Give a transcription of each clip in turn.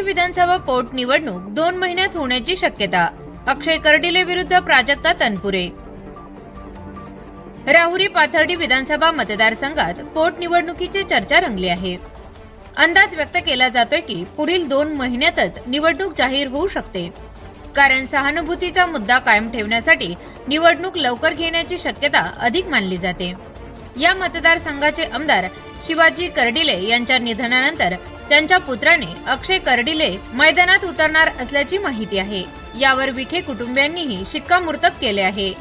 करडिले विधानसभा पोटनिवडणूक दोन महिन्यात होण्याची शक्यता. अक्षय कर्डिले विरुद्ध प्राजक्ता तनपुरे. राहुरी पाथर्डी विधानसभा मतदारसंघात पोटनिवडणुकीची चर्चा रंगली आहे. अंदाज व्यक्त केला जातोय की पुढील दोन महिन्यातच निवडणूक जाहीर होऊ शकते. कारण सहानुभूतीचा मुद्दा कायम ठेवण्यासाठी निवडणूक लवकर घेण्याची शक्यता अधिक मानली जाते. या मतदारसंघाचे आमदार शिवाजी कर्डिले यांच्या निधनानंतर त्यांच्या पुत्राने अक्षय कर्डिले मैदानात उतरणार असल्याची माहिती आहे. यावर विखे कुटुंबियांनीही शिक्कामोर्तब केले आहे.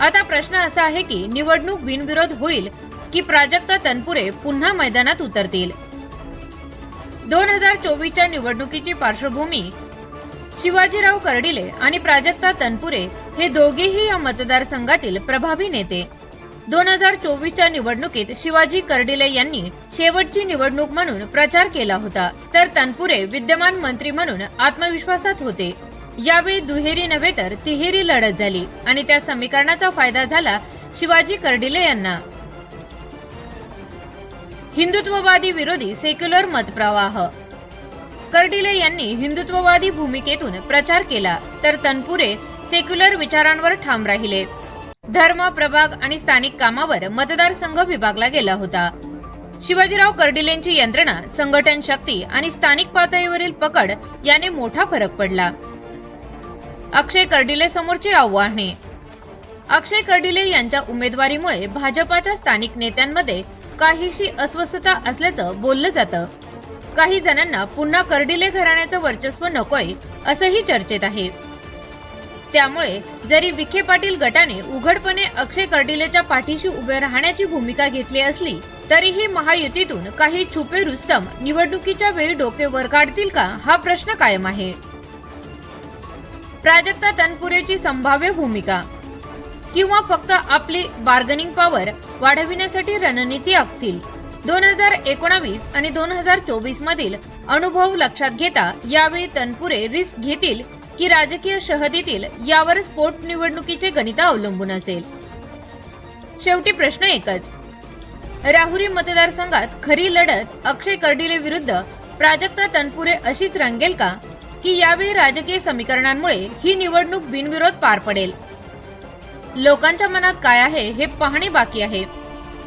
आता प्रश्न असा आहे की निवडणूक बिनविरोध होईल की प्राजक्ता तनपुरे पुन्हा मैदानात उतरतील? दोन हजार चोवीसच्या निवडणुकीची पार्श्वभूमी शिवाजीराव कर्डिले आणि प्राजक्ता तनपुरे हे दोघेही या मतदारसंघातील प्रभावी नेते. दोन हजार चोवीसच्या निवडणुकीत शिवाजी कर्डिले यांनी शेवटची निवडणूक म्हणून प्रचार केला होता. तर तनपुरे विद्यमान मंत्री म्हणून आत्मविश्वासात होते. यावेळी दुहेरी नव्हे तर तिहेरी लढत झाली आणि त्या समीकरणाचा फायदा झाला शिवाजी कर्डिले यांना. हिंदुत्ववादी विरोधी सेक्युलर मतप्रवाह. कर्डिले यांनी हिंदुत्ववादी भूमिकेतून प्रचार केला तर तनपुरे सेक्युलर विचारांवर ठाम राहिले. धर्म प्रभाग आणि स्थानिक कामावर मतदारसंघ विभागला गेला होता. शिवाजीराव कर्डिलेंची यंत्रणा संघटन शक्ती आणि स्थानिक पातळीवरील पकड याने मोठा फरक पडला. अक्षय कर्डिले समोरची आव्हाने. अक्षय कर्डिले यांच्या उमेदवारीमुळे भाजपाच्या स्थानिक नेत्यांमध्ये काहीशी अस्वस्थता असल्याचं बोललं जातं. काही जणांना पुन्हा कर्डिले घराण्याचं वर्चस्व नकोय असंही चर्चेत आहे. त्यामुळे जरी विखे पाटील गटाने उघडपणे अक्षय कर्डिलेच्या पाठीशी उभे राहण्याची भूमिका घेतली असली तरीही महायुतीतून काही छुपे रुस्तम निवडणुकीच्या वेळी डोके वर काढतील का हा प्रश्न कायम आहे. प्राजक्ता तनपुरेची संभाव्य भूमिका. किंवा फक्त आपली बार्गनिंग पॉवर वाढविण्यासाठी रणनीती आखतील दोन हजार एकोणावीस आणि दोन हजार चोवीस मधील अनुभव लक्षात घेता यावेळी तनपुरे रिस्क घेतील की राजकीय शहदीतील यावरच पोटनिवडणुकीचे गणित अवलंबून असेल. शेवटी प्रश्न एकच. राहुरी मतदारसंघात खरी लढत अक्षय कर्डिले विरुद्ध प्राजक्ता तनपुरे अशीच रंगेल का? की यावेळी राजकीय समीकरणांमुळे ही निवडणूक बिनविरोध पार पडेल? लोकांच्या मनात काय आहे हे पाहणे बाकी आहे.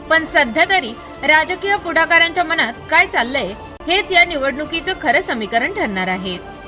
पण सध्या तरी राजकीय पुढाकारांच्या मनात काय चाललंय हेच या निवडणुकीचं खरं समीकरण ठरणार आहे.